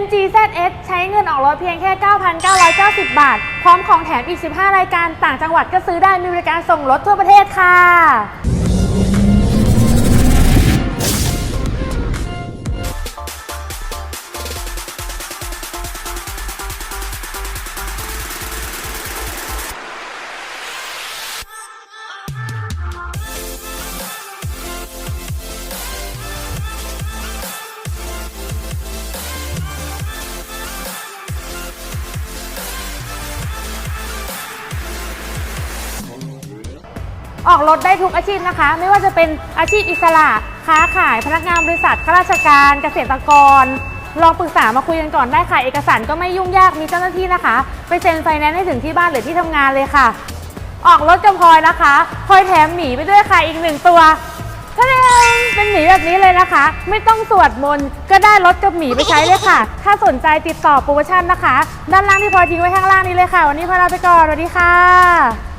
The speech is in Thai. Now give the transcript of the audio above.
MG ZS ใช้เงินออกรถเพียงแค่ 9,990 บาท พร้อมของแถมอีก 15 รายการต่างจังหวัดก็ซื้อได้มีบริการส่งรถทั่วประเทศค่ะ ออกรถได้ทุกอาชีพนะคะ ไม่ว่าจะเป็นอาชีพอิสระ ค้าขาย พนักงานบริษัท ข้าราชการ เกษตรกร ลองปรึกษามาคุยกันก่อนได้ค่ะ เอกสารก็ไม่ยุ่งยาก มีเจ้าหน้าที่นะคะ ไปเซ็นไฟแนนซ์ให้ถึงที่บ้านหรือที่ทำงานเลยค่ะ ออกรถกับพลอยนะคะพลอยแถมหมีไปด้วยค่ะ อีกหนึ่งตัวทะเลงเป็นหมีแบบนี้เลยนะคะ ไม่ต้องสวดมนต์ก็ได้รถกับหมีไปใช้เลยค่ะ ถ้าสนใจติดต่อโปรโมชั่นนะคะ ด้านล่างที่พลอยทิ้งไว้ข้างล่างนี้เลยค่ะ วันนี้พลอยลาไปก่อนสวัสดีค่ะ